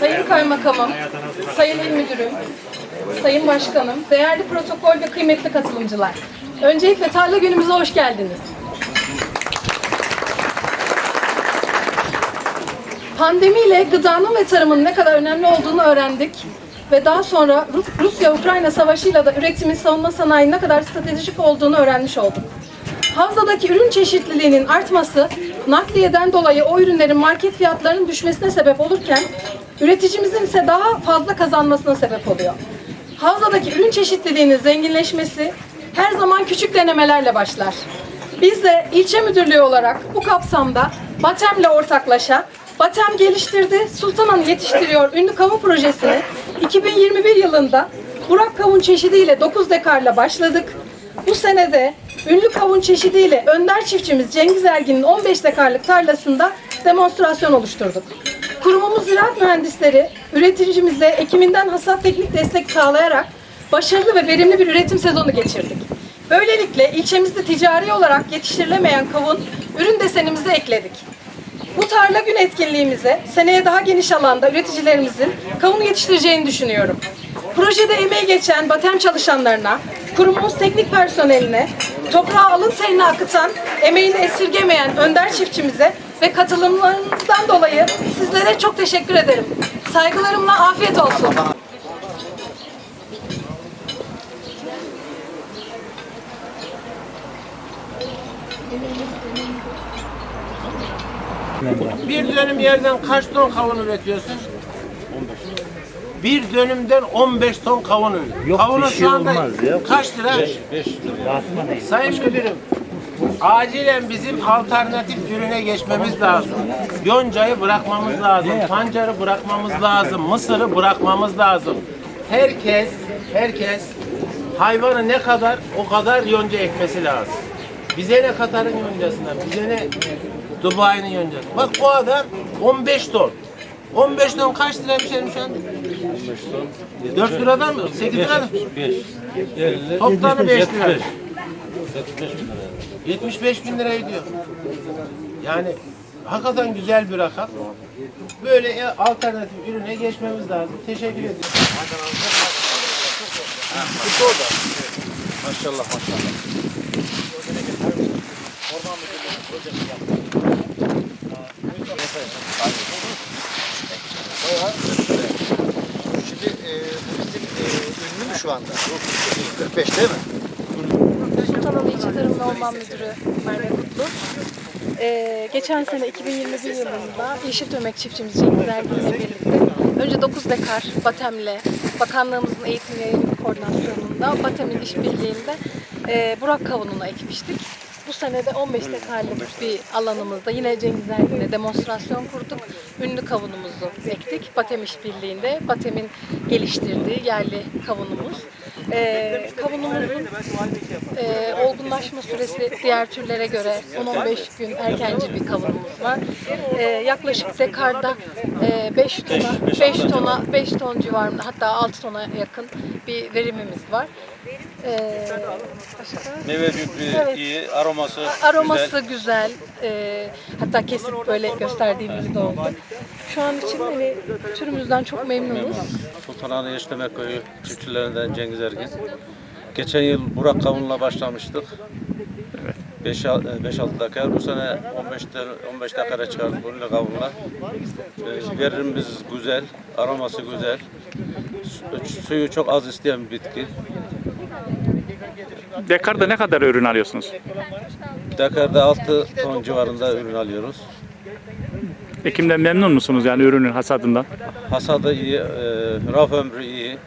Sayın Kaymakamım, Sayın İl Müdürüm, Sayın Başkanım, değerli protokol ve kıymetli katılımcılar. Öncelikle tarla günümüze hoş geldiniz. Pandemiyle gıdanın ve tarımın ne kadar önemli olduğunu öğrendik ve daha sonra Ru- Rusya-Ukrayna savaşıyla da üretimin savunma sanayinin ne kadar stratejik olduğunu öğrenmiş olduk. Havzadaki ürün çeşitliliğinin artması, nakliyeden dolayı o ürünlerin market fiyatlarının düşmesine sebep olurken, üreticimizin ise daha fazla kazanmasına sebep oluyor. Havzadaki ürün çeşitliliğinin zenginleşmesi her zaman küçük denemelerle başlar. Biz de ilçe müdürlüğü olarak bu kapsamda Batem'le ortaklaşa Batem geliştirdi, Sultanan'ı yetiştiriyor ünlü kamu projesini 2021 yılında Burak kavun çeşidiyle 9 dekarla başladık. Bu senede ünlü kavun çeşidiyle Önder çiftçimiz Cengiz Ergin'in 15 dekarlık tarlasında demonstrasyon oluşturduk. Kurumumuz ziraat mühendisleri üreticimize ekiminden hasat teknik destek sağlayarak başarılı ve verimli bir üretim sezonu geçirdik. Böylelikle ilçemizde ticari olarak yetiştirilemeyen kavun ürün desenimize ekledik. Bu tarla gün etkinliğimize seneye daha geniş alanda üreticilerimizin kavun yetiştireceğini düşünüyorum. Projede emeği geçen Batem çalışanlarına, kurumumuz teknik personeline, toprağa alın terini akıtan, emeğini esirgemeyen önder çiftçimize ve katılımlarınızdan dolayı sizlere çok teşekkür ederim. Saygılarımla afiyet olsun. Bir dönüm yerden kaç ton kavun üretiyorsun? 15. Bir dönümden 15 ton kavun üretiyor. Yok, Kavunun bir şey şu anda olmaz ya. kaç lira? 5 Basma değil. Sayın Müdürüm, acilen bizim alternatif ürüne geçmemiz lazım. Yoncayı bırakmamız lazım, pancarı bırakmamız lazım, mısırı bırakmamız lazım. Herkes, herkes hayvanı ne kadar o kadar yonca ekmesi lazım. Bize ne Katar'ın yoncasından, bize ne Dubai'nin yoncası. Bak bu adam 15 ton. 15 ton kaç lira bir şey şu an? 4 liradan mı? 8 liradan mı? 5. Toplamı 5 lira. 75 bin lira ediyor. Yani hakikaten güzel bir rakam. Böyle e, alternatif ürüne geçmemiz lazım. Teşekkür ediyorum. Maşallah maşallah. Şimdi e, bu bizim e, ünlü mü şu anda? 45 değil mi? Sultanlı İlçe Tarım ve Orman Müdürü Merve Kutlu. Ee, geçen sene 2021 yılında Yeşil Tömek çiftçimiz Cengiz Ergin'le birlikte önce 9 dekar Batem'le bakanlığımızın eğitim ve yayın koordinasyonunda Batem'in işbirliğinde e, Burak kavununu ekmiştik. Bu sene de 15 dekarlık bir alanımızda yine Cengiz Ergin'le demonstrasyon kurduk. Ünlü kavunumuzu ektik. Batem işbirliğinde Batem'in geliştirdiği yerli kavunumuz. Ee, kavunumuzun e, olgunlaşma süresi diğer türlere göre 10-15 gün erkenci bir kavunumuz var. Ee, yaklaşık dekarda e, 5 tona 5 tona 5 ton civarında hatta 6 tona yakın bir verimimiz var. Ee, başka? Meyve büyüklüğü Evet. iyi, aroması, Aroması güzel. güzel. Ee, hatta kesip böyle gösterdiğimiz de oldu. Şu an için hani türümüzden çok memnunuz. Sultanahmet Yeşildemek Köyü çiftçilerinden Cengiz Ergin. Geçen yıl Burak kavunla başlamıştık. 5-6 dakika. Bu sene 15 de- 15 dakikaya çıkardık bununla kavunla. Verimimiz güzel, aroması güzel. Su- Suyu çok az isteyen bir bitki. Dekarda ne kadar ürün alıyorsunuz? Dakar'da 6 ton civarında ürün alıyoruz. Ekimden memnun musunuz yani ürünün hasadından? Hasadı iyi, e, raf ömrü iyi.